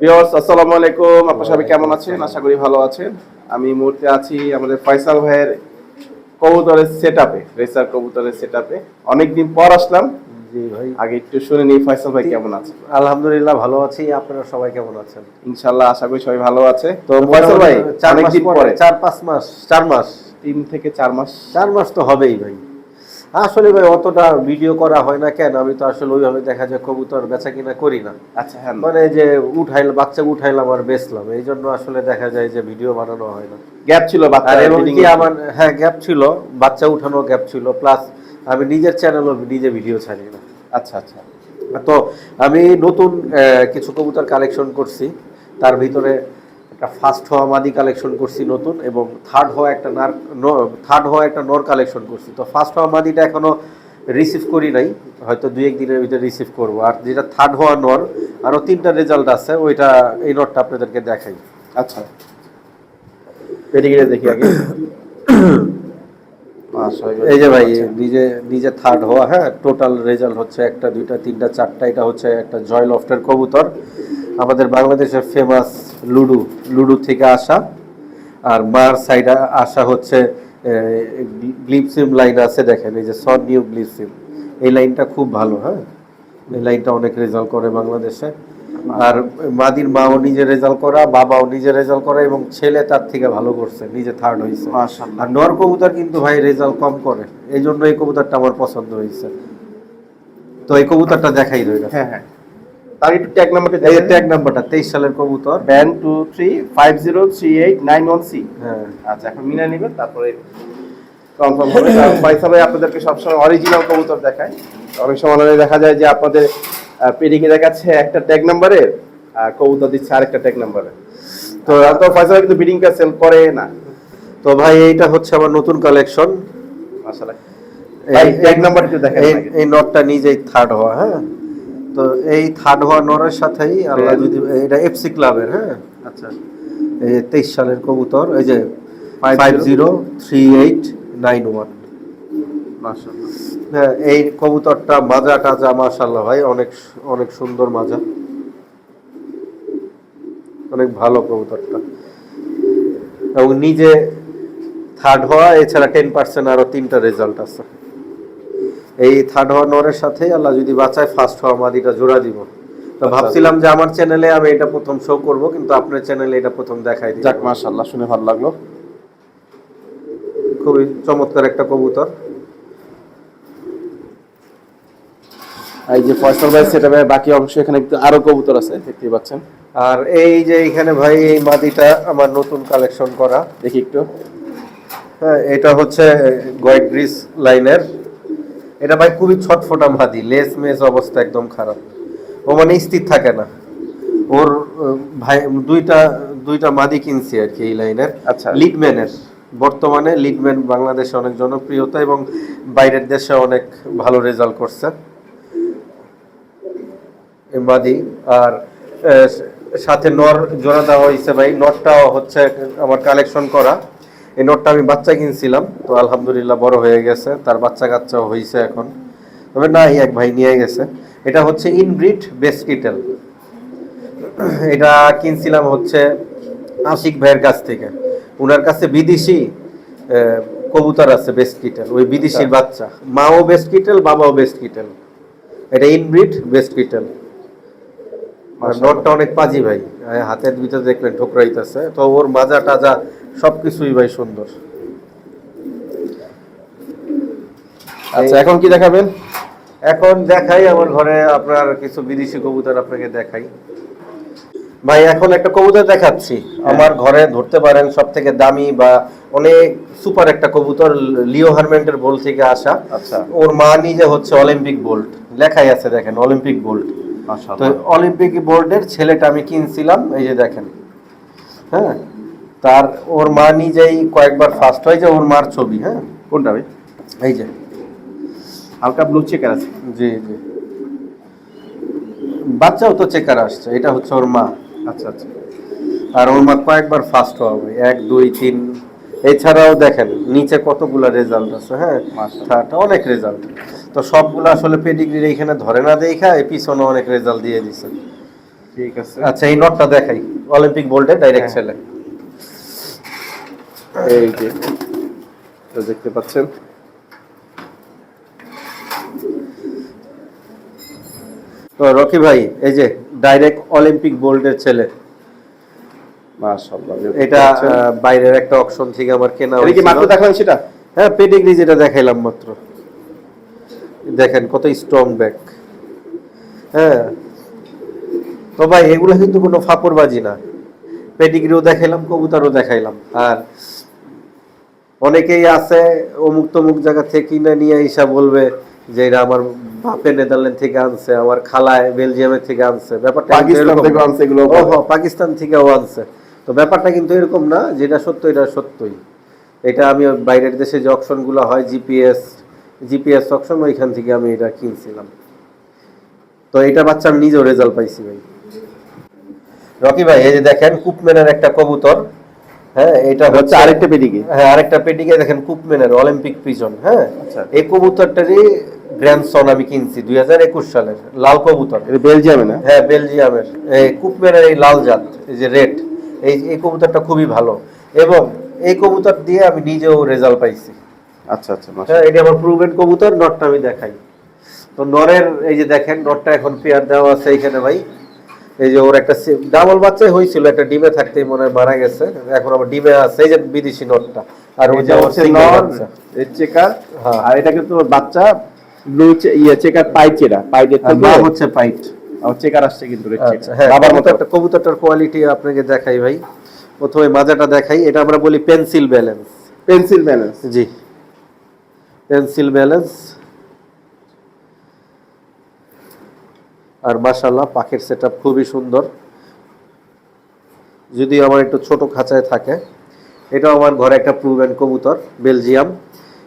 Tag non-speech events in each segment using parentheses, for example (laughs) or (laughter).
Viewers আসসালামু আলাইকুম। আপনারা সবাই কেমন আছেন? আশা করি ভালো আছেন। আমি মুহূর্তে আছি আমাদের ফয়সাল ভাইয়ের কবুতরের সেটআপে রেসার কবুতরের সেটআপে অনেকদিন পর আসলাম। জি ভাই। আগে একটু শুনে নিই ফয়সাল ভাই কেমন আছে? আলহামদুলিল্লাহ ভালো আছি। আপনারা সবাই কেমন আছেন? ইনশাআল্লাহ আশা করি সবাই ভালো আছে। তো ফয়সাল ভাই চার মাস পরে। চার পাঁচ মাস চার মাস। তিন থেকে চার মাস। চার মাস তো হবেই ভাই। আসলে ভাই অতটা ভিডিও করা হয় না কেন? আমি তো আসলে ওইভাবে দেখা যায় কবুতর বেচা কিনা করি না। আচ্ছা হ্যাঁ। মানে যে উঠাইল বাচ্চা উঠাইলাম আর বেচলাম এই জন্য আসলে দেখা যায় যে ভিডিও বানানো হয় না। গ্যাপ ছিল বাচ্চা এবং কি আমার হ্যাঁ গ্যাপ ছিল বাচ্চা উঠানো গ্যাপ ছিল প্লাস আমি নিজের চ্যানেলও নিজে ভিডিও ছাড়ি না। আচ্ছা আচ্ছা। তো আমি নতুন কিছু কবুতর কালেকশন করছি তার ভিতরে একটা ফার্স্ট হওয়া মাদি কালেকশন করছি নতুন এবং থার্ড হওয়া একটা নার থার্ড হওয়া একটা নর কালেকশন করছি। তো ফার্স্ট হওয়া মাদিটা এখনও রিসিভ করি নাই হয়তো দুই এক দিনের ভিতরে রিসিভ করব। আর যেটা থার্ড হওয়া নর আরও তিনটা রেজাল্ট আছে ওইটা এই নরটা আপনাদেরকে দেখাই। আচ্ছা। পেডিগ্রি দেখি আগে। এই যে ভাই নিজে নিজে থার্ড হওয়া হ্যাঁ টোটাল রেজাল্ট হচ্ছে একটা দুইটা তিনটা চারটা এটা হচ্ছে একটা জয় লফটের কবুতর। আমাদের বাংলাদেশের ফেমাস লুডু লুডু থেকে আসা। আর মার সাইডে আসা হচ্ছে গ্লিপসিম লাইন আছে দেখেন এই যে সন নিউ গ্লিপসিম এই লাইনটা খুব ভালো হ্যাঁ? এই লাইনটা অনেক রেজাল্ট করে বাংলাদেশে। আর মাদির মাও নিজে রেজাল্ট করা বাবাও নিজে রেজাল্ট করা এবং ছেলে তার থেকে ভালো করছে নিজে থার্ড হয়েছে আর নর কবুতর কিন্তু ভাই রেজাল্ট কম করে এই জন্য এই কবুতরটা আমার পছন্দ হয়েছে তো এই কবুতরটা দেখাই রইল। হ্যাঁ হ্যাঁ। তার একটু ট্যাগ নাম্বারটা এই ট্যাগ নাম্বারটা তেইশ সালের কবুতর। ব্যান সি হ্যাঁ। আচ্ছা এখন মিনা নেবেন তারপরে কনফার্ম হবে। (laughs) পয়সা ভাই আপনাদেরকে সবসময় অরিজিনাল কবুতর দেখায় অনেক সময় দেখা যায় যে আপনাদের পেডিকে দেখাচ্ছে একটা ট্যাগ নাম্বারে আর কবুতর দিচ্ছে আরেকটা ট্যাগ নাম্বারে তো তো পয়সা ভাই কিন্তু বিডিংটা সেল করে না। তো ভাই এইটা হচ্ছে আমার নতুন কালেকশন আসলে ট্যাগ নাম্বার একটু দেখেন এই। এই নটটা নিজেই থার্ড হওয়া হ্যাঁ? তো এই থার্ড হওয়া নরের সাথেই আল্লাহ যদি এটা এফসি ক্লাবের হ্যাঁ? আচ্ছা। এই তেইশ সালের কবুতর এই যে five? Zero three eight nine one মাশাআল্লাহ। হ্যাঁ এই কবুতরটা মাজা টাজা মাশাল্লাহ ভাই অনেক অনেক সুন্দর মাজা। অনেক ভালো কবুতরটা। এবং নিজে থার্ড হওয়া এছাড়া টেন পার্সেন্ট আরও তিনটা রেজাল্ট আছে। এই থার্ড হওয়া নরের সাথে আল্লাহ যদি বাঁচায় ফার্স্ট হওয়া মাদিটা জোড়া দিব। তো আচ্ছা। ভাবছিলাম যে আমার চ্যানেলে আমি এটা প্রথম শো করব কিন্তু আপনার চ্যানেলে এটা প্রথম দেখাই দিই। যাক মাশাআল্লাহ শুনে ভালো লাগল। খুবই চমৎকার একটা কবুতর। এই যে ফয়সাল ভাই সেটা বাকি অংশ এখানে কিন্তু আরও কবুতর আছে দেখতেই পাচ্ছেন। আর এই যে এখানে ভাই এই মাদিটা আমার নতুন কালেকশন করা। দেখি একটু। হ্যাঁ এটা হচ্ছে গয়েক গ্রিস লাইনের। এটা ভাই খুবই ছটফটা মাদি লেস মেস অবস্থা একদম খারাপ। ও মানে স্থির থাকে না। ওর ভাই দুইটা দুইটা মাদি কিনছি আর কি এই লাইনের। আচ্ছা। লিডম্যানের বর্তমানে লিডম্যান বাংলাদেশে অনেক জনপ্রিয়তা এবং বাইরের দেশে অনেক ভালো রেজাল্ট করছে। মাদি আর সাথে নর জোড়া দেওয়া হয়েছে ভাই। নটটাও হচ্ছে আমার কালেকশন করা। এই নটটা আমি বাচ্চা কিনছিলাম তো আলহামদুলিল্লাহ বড় হয়ে গেছে তার বাচ্চা কাচ্চাও হয়েছে এখন। তবে নাই এক ভাই নিয়ে গেছে। এটা হচ্ছে ইনব্রিড বেসকিটেল এটা কিনছিলাম হচ্ছে আশিক ভাইয়ের কাছ থেকে। ওনার কাছে বিদেশি কবুতর আছে বেসকিটেল ওই বিদেশির বাচ্চা। মাও বেসকিটেল বাবাও বেসকিটেল এটা ইনব্রিড বেসকিটেল নটটা অনেক পাজি ভাই। হাতের ভিতরে দেখলেন ঠোকরাইতেছে। তো ওর মাজা টাজা সবকিছুই ভাই সুন্দর। আচ্ছা এখন কি দেখাবেন? এখন দেখাই আমার ঘরে আপনার কিছু বিদেশি কবুতর আপনাকে দেখাই। ভাই এখন একটা কবুতর দেখাচ্ছি। আমার ঘরে ধরতে পারেন সব থেকে দামি বা অনেক সুপার একটা কবুতর লিও হারমেন্টের বোল থেকে আসা। আচ্ছা। ওর মা নিজে হচ্ছে অলিম্পিক বোল্ট। লেখাই আছে দেখেন অলিম্পিক বোল্ট। তো অলিম্পিক বোর্ডের ছেলেটা আমি কিনছিলাম এই যে দেখেন। হ্যাঁ? তার ওর মা নিজেই কয়েকবার ফার্স্ট হয় যে ওর মার ছবি হ্যাঁ? কোনটা ভাই? এই যে। হালকা ব্লু চেকার আছে। জি জি। বাচ্চাও তো চেকার আসছে এটা হচ্ছে ওর মা। আচ্ছা আচ্ছা। আর ওর মা কয়েকবার ফার্স্ট হবে এক দুই তিন। এছাড়াও দেখেন নিচে কতগুলা রেজাল্ট আছে হ্যাঁ। থার্ড অনেক রেজাল্ট তো সবগুলো আসলে পেডিগ্রির এইখানে ধরে না দেখা এই পিছনে অনেক রেজাল্ট দিয়ে দিছে। ঠিক আছে। আচ্ছা এই নটটা দেখাই। অলিম্পিক বোল্ডের ডাইরেক্ট। ছেলে। এই যে তো দেখতে পাচ্ছেন। তো রকি ভাই এই যে ডাইরেক্ট অলিম্পিক বোল্ডের ছেলে। এটা বাইরের একটা অকশন থেকে আমার কেনা হয়েছিল। মাত্র দেখালাম সেটা হ্যাঁ পেডিগ্রি যেটা দেখাইলাম মাত্র। দেখেন কত স্ট্রং ব্যাক হ্যাঁ। তো ভাই এগুলো কিন্তু কোনো ফাপড়বাজি না। পেডিগ্রিও দেখাইলাম কবুতরও দেখাইলাম। আর অনেকেই আছে অমুক তমুক জায়গা থেকে কিনে নিয়ে ইসা বলবে যে এটা আমার বাপে নেদারল্যান্ড থেকে আনছে আমার খালায় বেলজিয়ামের থেকে আনছে। ব্যাপারটা পাকিস্তান আনছে এগুলো। পাকিস্তান থেকেও আনছে। তো ব্যাপারটা কিন্তু এরকম না যেটা সত্য এটা সত্যই। এটা আমি বাইরের দেশে যে অকশনগুলো হয় জিপিএস জিপিএস অকশন ওইখান থেকে আমি এটা কিনছিলাম। তো এটা বাচ্চা আমি নিজেও রেজাল্ট পাইছি ভাই। রকি ভাই এই যে দেখেন কুপম্যানের একটা কবুতর হ্যাঁ এটা হচ্ছে হচ্ছে আরেকটা পেডিগি হ্যাঁ আরেকটা পেটিকে দেখেন কুপম্যানের অলিম্পিক পিজন হ্যাঁ। আচ্ছা। এই কবুতরটারই গ্র্যান্ডসন আমি কিনছি দুই হাজার একুশ সালের লাল কবুতর। এটা বেলজিয়ামে না? হ্যাঁ বেলজিয়ামের এই কুপম্যানের এই লাল জাত এই যে রেড এই এই কবুতরটা খুবই ভালো। এবং এই কবুতর দিয়ে আমি নিজেও রেজাল্ট পাইছি। আচ্ছা আচ্ছা হ্যাঁ এটা আমার প্রুভেন কবুতর নটটা আমি দেখাই। তো নরের এই যে দেখেন নটটা এখন পেয়ার দেওয়া আছে এইখানে ভাই। এই যে ওর একটা ডাবল বাচ্চাই হয়েছিল একটা ডিমে থাকতেই মনে হয় মারা গেছে। এখন আবার ডিমে আছে এই যে বিদেশি নটটা আর ওই যে হচ্ছে নর। রেড চেকার হ্যাঁ। আর এটা কিন্তু বাচ্চা ব্লু ইয়ে চেকার পাইট চেরা পাইটের আর হচ্ছে পাইট আর চেকার আসছে কিন্তু বাবার মতো কবুতরটা কবুতরটার কোয়ালিটি আপনাকে দেখাই ভাই। প্রথমে মাজাটা দেখাই এটা আমরা বলি পেন্সিল ব্যালেন্স পেন্সিল ব্যালেন্স জি। পেন্সিল ব্যালেন্স আর মাশাল্লাহ পাখির সেট খুবই সুন্দর। যদি আমার একটু ছোট খাঁচায় থাকে এটা আমার ঘরে একটা প্রুভেন কবুতর বেলজিয়াম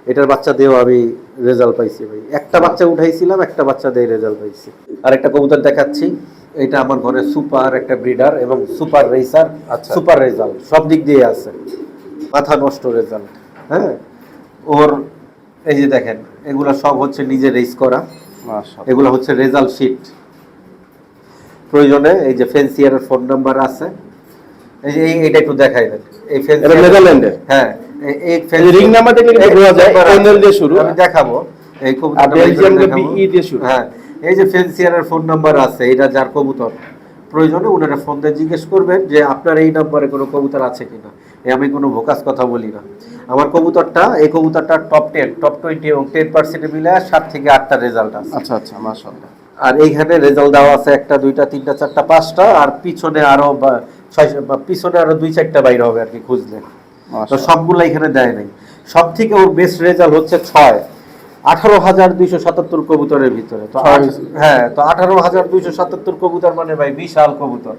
এটার বাচ্চা দিয়েও আমি রেজাল্ট পাইছি ভাই। একটা বাচ্চা উঠাইছিলাম একটা বাচ্চা দিয়ে রেজাল্ট পাইছি। আর একটা কবুতর দেখাচ্ছি। এটা আমার ঘরে সুপার একটা ব্রিডার এবং সুপার রেসার আচ্ছা। সুপার রেজাল্ট সব দিক দিয়ে আছে। মাথা নষ্ট রেজাল্ট হ্যাঁ? ওর এই যে দেখেন এগুলো সব হচ্ছে নিজে রেস করা। এগুলো হচ্ছে রেজাল্ট শিট প্রয়োজনে এই যে ফেন্সিয়ারের ফোন নাম্বার আছে। এই যে এই- এটা একটু দেখাই দেন। এই ফেন্সিয়ার নেদারল্যান্ডের হ্যাঁ। এই- রিং নাম্বার দেখলে কিন্তু বোঝা যায় এনএল দিয়ে শুরু। আমি দেখাবো। এই আর কবুতরটা বেলজিয়াম। বিই দিয়ে শুরু। হ্যাঁ। এই যে ফেন্সিয়ারের ফোন নাম্বার আছে এটা যার কবুতর প্রয়োজনে ওনারা ফোন দিয়ে জিজ্ঞেস করবেন যে আপনার এই নাম্বারে কোনো কবুতর আছে কিনা? আমি কোনো ভোকাস কথা বলি না। আমার কবুতরটা এই কবুতরটা টপ টেন টপ টোয়েন্টি এবং টেন পার্সেন্টে মিলে সাত থেকে আটটা রেজাল্ট আছে। আচ্ছা আচ্ছা মাশাআল্লাহ। আর এইখানে রেজাল্ট দেওয়া আছে একটা দুইটা তিনটা চারটা পাঁচটা আর পিছনে আরও ছয় পিছনে আরও দুই চারটা বাইরে হবে আর কি খুঁজলে। তো সবগুলো এখানে দেয় নাই। সব থেকে ওর বেস্ট রেজাল্ট হচ্ছে ছয়। আঠারো হাজার দুইশো সাতাত্তর কবুতরের ভিতরে। তো হ্যাঁ তো আঠারো হাজার দুইশো সাতাত্তর কবুতর মানে ভাই বিশাল কবুতর।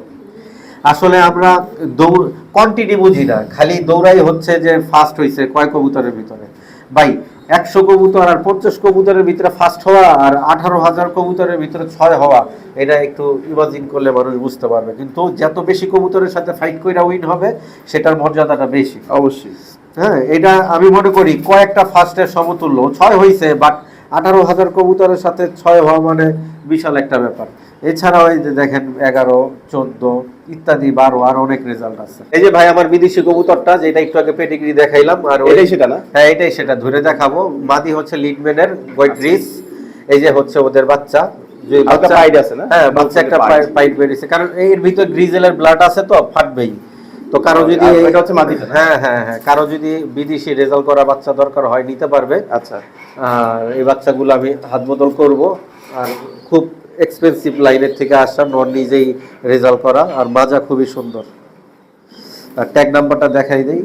আসলে আমরা দৌড় কোয়ান্টিটি বুঝি না। খালি দৌড়াই হচ্ছে যে ফার্স্ট হয়েছে কয় কবুতরের ভিতরে। ভাই একশো কবুতর আর পঞ্চাশ কবুতরের ভিতরে ফার্স্ট হওয়া আর আঠারো হাজার কবুতরের ভিতরে ছয় হওয়া এটা একটু ইমাজিন করলে মানুষ বুঝতে পারবে। কিন্তু যত বেশি কবুতরের সাথে ফাইট করে উইন হবে সেটার মর্যাদাটা বেশি। অবশ্যই। হ্যাঁ এটা আমি মনে করি কয়েকটা ফার্স্টের সমতুল্য। ছয় হয়েছে বাট আঠারো হাজার কবুতরের সাথে ছয় হওয়া মানে বিশাল একটা ব্যাপার। এছাড়াও এই যে দেখেন এগারো চোদ্দ ইত্যাদি বারো আর অনেক রেজাল্ট আছে। এই যে ভাই আমার বিদেশি কবুতরটা যেটা একটু আগে পেটিগ্রি দেখাইলাম আর এটাই সেটা না? হ্যাঁ এটাই সেটা ধরে দেখাবো। মাদি হচ্ছে লিডম্যানের হোয়াইট এই যে হচ্ছে ওদের বাচ্চা। বাচ্চা- পাইড আছে না? হ্যাঁ বাচ্চা একটা পাইড। পাইট বেরিয়েছে। কারণ এর ভিতর গ্রিজেলের ব্লাড আছে তো ফাটবেই। তো কারও যদি এটা হচ্ছে মাদিটা হ্যাঁ হ্যাঁ হ্যাঁ কারও যদি বিদেশি রেজাল্ট করা বাচ্চা দরকার হয় নিতে পারবে। আচ্ছা। আর এই বাচ্চাগুলো আমি হাত বদল করব। আর খুব এক্সপেন্সিভ লাইনের থেকে আসা নন নিজেই রেজাল্ট করা আর মাজা খুবই সুন্দর। আর ট্যাগ নাম্বারটা দেখাই দেই।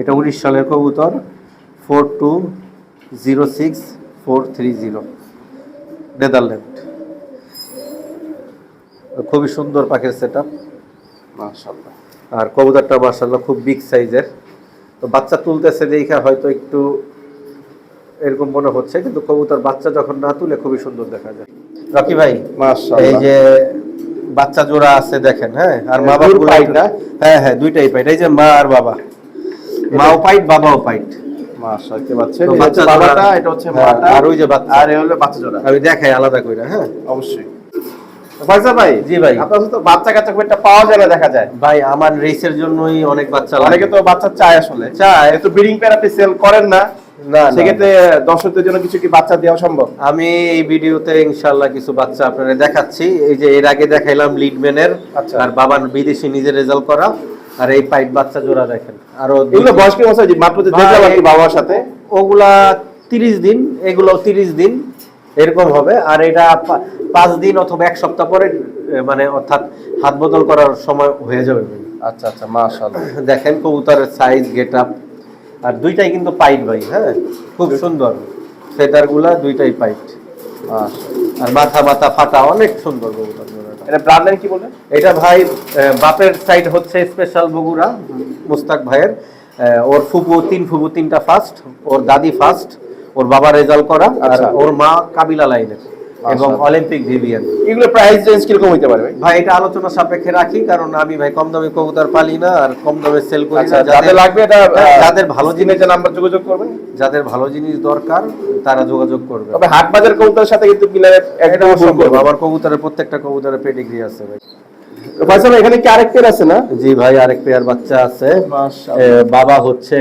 এটা উনিশ সালের কবুতর four two zero six four three zero Netherland. খুবই সুন্দর পাখির সেট মাশাআল্লাহ। আর কবুতরটা মার্শাল্লাহ খুব বিগ সাইজের তো বাচ্চা তুলতেছে দেখে হয়তো একটু এরকম মনে হচ্ছে কিন্তু কবুতর বাচ্চা যখন না তুলে খুবই সুন্দর দেখা যায়। রকি ভাই এই যে বাচ্চা জোড়া আছে দেখেন হ্যাঁ? আর মা দুই বাবা হ্যাঁ হ্যাঁ দুইটাই পাইট এই যে মা আর বাবা। মাও পাইট বাবাও পাইট বাচ্চা বাবাটা এটা হচ্ছে হ্যাঁ, মাটা। আর ওই যে বাচ্চা। আর এ হলো বাচ্চা জোড়া। আমি দেখাই আলাদা করে হ্যাঁ? অবশ্যই। ফয়সাল ভাই জি ভাই। আপনার তো বাচ্চা কাচ্চা খুব একটা পাওয়া যায় না দেখা যায়। ভাই আমার রেসের জন্যই অনেক বাচ্চা অনেকে তো বাচ্চা চায় আসলে। চায়। একটু ব্রিডিং পেয়ার আপনি সেল করেন না। না, না। সেক্ষেত্রে দর্শকদের জন্য কিছু কি বাচ্চা দেওয়া সম্ভব? আমি এই ভিডিওতে ইনশাল্লাহ কিছু বাচ্চা আপনাদের দেখাচ্ছি। এই যে এর আগে দেখাইলাম লিডম্যানের আচ্ছা। আর বাবার বিদেশি নিজে রেজাল্ট করা। আর এই পাইট বাচ্চা জোড়া দেখেন। আরও দুই- এগুলো বয়স মাত্র যে ভাই, দেখলাম আর কি বাবার সাথে? ওগুলা তিরিশ দিন এগুলো তিরিশ দিন। এরকম হবে। আর এটা পাঁচ দিন অথবা এক সপ্তাহ পরে মানে অর্থাৎ হাত বদল করার সময় হয়ে যাবে। আচ্ছা আচ্ছা মাশাআল্লাহ। দেখেন কবুতরের সাইজ গেট আপ আর দুইটাই কিন্তু পাইট ভাই হ্যাঁ? খুব সুন্দর। ফেদারগুলা দুইটাই পাইট। আর মাথা মাথা ফাটা অনেক সুন্দর কবুতর এটা কি বললেন? এটা ভাই বাপের সাইড হচ্ছে স্পেশাল বগুড়া মুস্তাক ভাইয়ের। ওর ফুপু তিন ফুপু তিনটা ফার্স্ট ওর দাদি ফার্স্ট ওর বাবা রেজাল্ট করা আর আচ্ছা। ওর মা কাবিলা লাইনের এবং আচ্ছা। অলিম্পিক ভিভিয়ান এগুলো প্রাইস রেঞ্জ কীরকম হইতে পারে ভাই? এটা আলোচনা সাপেক্ষে রাখি কারণ আমি ভাই কম দামে কবুতর পালি না আর কম দামে সেল করি আচ্ছা না যাদের লাগবে এটা যাদের ভালো জিনিস নাম্বার যোগাযোগ করবেন যাদের ভালো জিনিস দরকার তারা যোগাযোগ করবে। তবে হাট বাজার কবুতরের সাথে কিন্তু মিলারে এটা একদম আমার কবুতরের প্রত্যেকটা কবুতরের পেডিগ্রি আছে ভাই। ফয়সাল এখানে কি আরেক পেয়ার আছে না? জি ভাই আরেক পেয়ার বাচ্চা আছে। বাবা হচ্ছে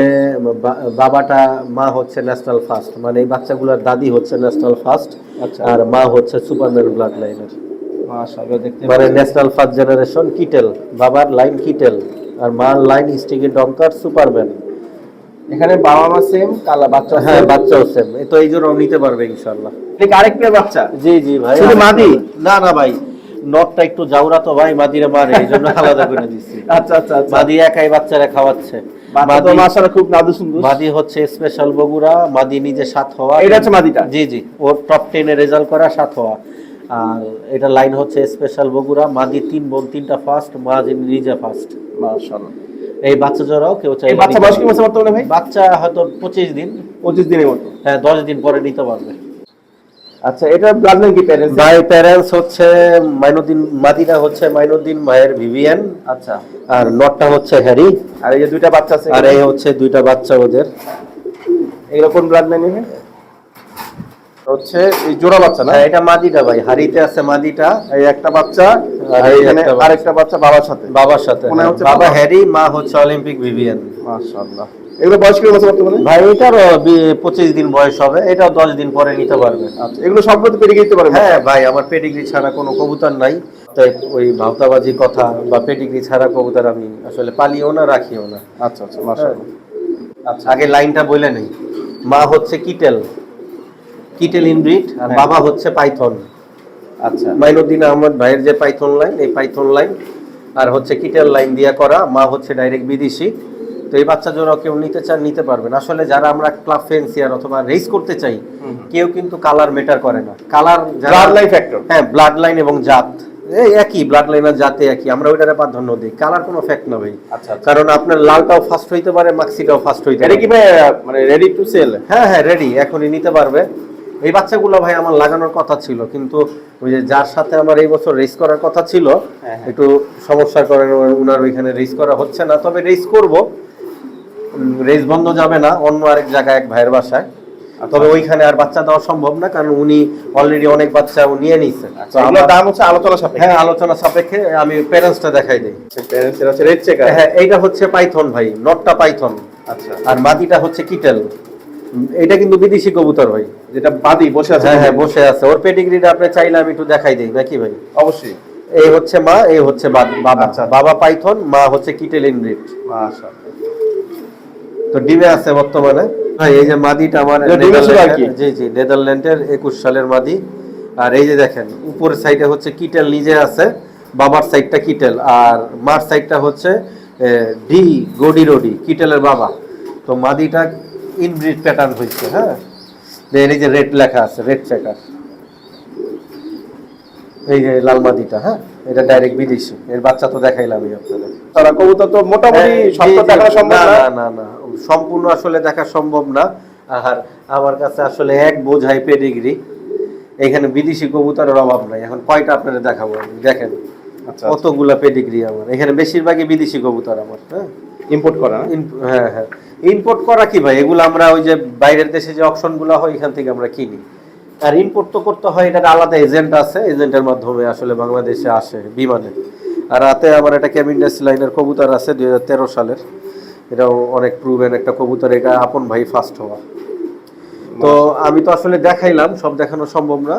বাবাটা মা হচ্ছে ন্যাশনাল ফার্স্ট মানে এই বাচ্চাগুলোর দাদি হচ্ছে ন্যাশনাল ফার্স্ট আচ্ছা। আর মা হচ্ছে সুপারম্যান ব্লাড লাইনের মানে ন্যাশনাল ফার্স্ট জেনারেশন কিটেল বাবার লাইন কিটেল আর মার লাইন স্টিকি ডঙ্কার সুপারম্যান এখানে বাবা মা সেম কালা বাচ্চা হ্যাঁ বাচ্চাও সেম তো এই জন্য নিতে পারবে ইনশাল্লাহ এটা আরেক পেয়ার বাচ্চা? জি জি ভাই। শুধু মাদি? না না ভাই। নটটা একটু জাউরা তো ভাই মাদিরে মারে এই জন্য আলাদা করে দিচ্ছি (laughs) আচ্ছা আচ্ছা মাদি একাই বাচ্চারা খাওয়াচ্ছে। মাদি- মাশাআল্লাহ খুব নাদু সুন্দর মাদি হচ্ছে স্পেশাল বগুড়া মাদি নিজে সাত হওয়া। এটা হচ্ছে মাদিটা? জি জি ওর টপ টেনে রেজাল্ট করা সাত হওয়া। আর এটা লাইন হচ্ছে স্পেশাল বগুড়া মাদি তিন বোন তিনটা ফার্স্ট মা যে নিজে ফার্স্ট মাশাআল্লাহ। এই বাচ্চা জোড়াও কেউ এই বাচ্চা বয়স কি। মাসে বর্তমানে ভাই? বাচ্চা হয়তো পঁচিশ দিন। 25 দিনের মতো। হ্যাঁ দশ দিন পরে নিতে পারবে। আচ্ছা এটা লাইন কি প্যারেন্টস ভাই প্যারেন্টস হচ্ছে মাইনুদ্দিন মাদিনা হচ্ছে মাইনুদ্দিন ভাইয়ের ভিভিয়ান। আচ্ছা। আর নটটা হচ্ছে হ্যারি। আর এই যে দুইটা বাচ্চা আছে আর এই হচ্ছে দুইটা বাচ্চা ওদের। এগুলো কোন ব্লাড লাইন হচ্ছে এই জোড়া বাচ্চা না? হ্যাঁ এটা মাদিটা ভাই আছে মাদিটা এই একটা বাচ্চা আর এখানে বাচ্চা। আরেকটা বাচ্চা বাবার সাথে। বাবার সাথে হ্যাঁ। হচ্ছে বাবা। হ্যারি মা হচ্ছে অলিম্পিক ভিভিয়ান। মাশাআল্লাহ। এগুলো বয়স কি মাসে বর্তমানে? ভাই এটারও বি- পঁচিশ দিন বয়স হবে এটাও দশ দিন পরে নিতে পারবে। আচ্ছা এগুলো সবগুলো পেরে দিতে পারবে? হ্যাঁ ভাই আমার পেডিগ্রি ছাড়া কোনো কবুতর নাই। তাই ওই ভাবতাবাজি কথা বা পেডিগ্রি ছাড়া কবুতর আমি আসলে পালিও না রাখিও না। আচ্ছা আচ্ছা আচ্ছা আগে লাইনটা বলে নেই। মা হচ্ছে কিটেল। কিটেল ইনব্রিড আর হ্যাঁ। বাবা হচ্ছে পাইথন। আচ্ছা। মাইনুদ্দিন আহমদ ভাইয়ের যে পাইথন লাইন এই পাইথন লাইন আর হচ্ছে কিটেল লাইন দিয়ে করা মা হচ্ছে ডাইরেক্ট বিদেশি। তো এই বাচ্চা জোড়া কেউ নিতে চান নিতে পারবেন। আসলে যারা আমরা ক্লাব ফেন্সিয়ার অথবা রেস করতে চাই কেউ কিন্তু কালার মেটার করে না। কালার ব্লাড লাইন ফ্যাক্টর হ্যাঁ ব্লাড লাইন এবং জাত। এই একই ব্লাড লাইন আর জাতে একই। আমরা ওইটারে প্রাধান্য দিই। কালার কোনো ফ্যাক্ট না ভাই। আচ্ছা আচ্ছা। কারণ আপনার লালটাও ফার্স্ট হইতে পারে মাক্সিটাও ফার্স্ট হইতে এটা পারে। কি ভাই মানে রেডি টু সেল হ্যাঁ হ্যাঁ রেডি এখনই নিতে পারবে। এই বাচ্চাগুলো ভাই আমার লাগানোর কথা ছিল কিন্তু ওই যে যার সাথে আমার এই বছর রেস করার কথা ছিল হ্যাঁ, হ্যাঁ। একটু সমস্যার কারণে উনার ওইখানে রেস করা হচ্ছে না তবে রেস করব। রেস বন্ধ যাবে না অন্য আরেক জায়গায় এক ভাইয়ের বাসায়। তবে ওইখানে আর বাচ্চা দেওয়া সম্ভব না কারণ উনি অলরেডি অনেক বাচ্চা নিয়ে নিছে। আমার- দাম হচ্ছে আলোচনা সাপেক্ষে। হ্যাঁ আলোচনা সাপেক্ষে আমি প্যারেন্টসটা দেখাই দিই। প্যারেন্টস এর হচ্ছে রেড চেকার হ্যাঁ এইটা হচ্ছে পাইথন ভাই নটটা পাইথন। আচ্ছা। আর মাদিটা হচ্ছে কিটেল এটা কিন্তু বিদেশি কবুতর ভাই যেটা বাদি বসে আছে। হ্যাঁ হ্যাঁ বসে আছে। ওর পেডিগ্রিটা আপনি চাইলে আমি একটু দেখাই দিই নাকি ভাই? অবশ্যই। এই হচ্ছে মা এই হচ্ছে বাবা। আচ্ছা। বাবা পাইথন মা হচ্ছে কিটেল ইনব্রিড তো ডিমে আছে বর্তমানে। ভাই এই যে মাদিটা আমার? জি জি নেদারল্যান্ডের একুশ সালের মাদি। আর এই যে দেখেন উপরের সাইডে হচ্ছে কিটেল নিজে আছে বাবার সাইডটা কিটেল। আর মার সাইডটা হচ্ছে ডি গডি রডি কিটেলের বাবা। তো মাদিটা ইনব্রিড প্যাটার্ন হয়েছে হ্যাঁ? এই যে রেড লেখা আছে রেড চেকার এই যে লাল মাদিটা হ্যাঁ? এটা ডাইরেক্ট বিদেশি। এর বাচ্চা তো দেখাইলামই আপনাদের। তারা কবুতর তো মোটামুটি সব তো জি, দেখানো সম্ভব না, না না সম্পূর্ণ আসলে দেখা সম্ভব না। আর আমার কাছে আসলে এক বোঝাই পেডিগ্রি এখানে বিদেশি কবুতরের অভাব নাই। এখন কয়টা আপনারা দেখাবো? আমি? দেখেন আচ্ছা কতগুলা পেডিগ্রি আমার। এখানে বেশিরভাগই বিদেশি কবুতর আমার হ্যাঁ? ইম্পোর্ট করা না? হ্যাঁ হ্যাঁ। ইম্পোর্ট করা কি ভাই? এগুলো আমরা ওই যে বাইরের দেশে যে অপশনগুলো হয়, এখান থেকে আমরা কিনি। আর ইম্পোর্ট তো করতে হয় এটার আলাদা এজেন্ট আছে। এজেন্টের মাধ্যমে আসলে বাংলাদেশে আসে বিমানে। আর রাতে আমার একটা ক্যাবিনেস লাইনের কবুতর আছে, দুই হাজার তেরো সালের। এটাও অনেক প্রুভেন একটা কবুতর, এটা আপন ভাই ফার্স্ট হওয়া। তো আমি তো আসলে দেখাইলাম, সব দেখানো সম্ভব না।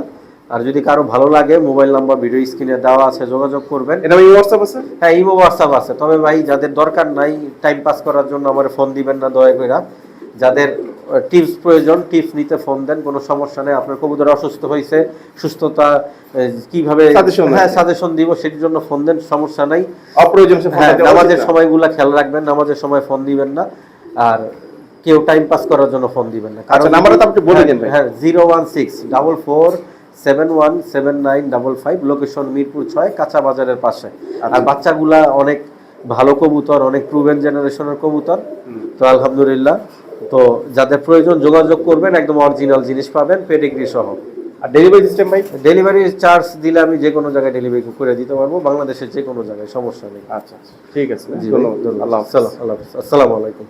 আর যদি কারও ভালো লাগে মোবাইল নাম্বার ভিডিও স্ক্রিনে দেওয়া আছে যোগাযোগ করবেন। এটা ভাই হোয়াটসঅ্যাপ আছে? হ্যাঁ ইমো হোয়াটসঅ্যাপ আছে। তবে ভাই যাদের দরকার নাই টাইম পাস করার জন্য আমার ফোন দিবেন না দয়া করে যাদের টিপস প্রয়োজন টিপস নিতে ফোন দেন কোনো সমস্যা নেই। আপনার কবুতর অসুস্থ হয়েছে সুস্থতা কীভাবে হ্যাঁ সাজেশন দিব সেটির জন্য ফোন দেন সমস্যা নাই। অপ্রয়োজন হ্যাঁ নামাজের সময়গুলো খেয়াল রাখবেন নামাজের সময় ফোন দিবেন না। আর কেউ টাইম পাস করার জন্য ফোন দিবেন না। কারণ নাম্বারটা আপনি বলে দিন। হ্যাঁ zero one six double four seven one seven nine double five location Mirpur ছয় কাঁচা বাজারের পাশে। আর বাচ্চাগুলা অনেক ভালো কবুতর অনেক প্রুভেন জেনারেশনের কবুতর। তো আলহামদুলিল্লাহ। তো যাদের প্রয়োজন যোগাযোগ করবেন একদম অরিজিনাল জিনিস পাবেন পেডিগ্রি সহ। আর ডেলিভারি সিস্টেম ভাই? ডেলিভারি চার্জ দিলে আমি যে কোনো জায়গায় ডেলিভারি করে দিতে পারব বাংলাদেশের যে কোনো জায়গায় সমস্যা নেই। আচ্ছা আচ্ছা। ঠিক আছে ধন্যবাদ। আল্লাহ আল্লাহ আসসালামু আলাইকুম।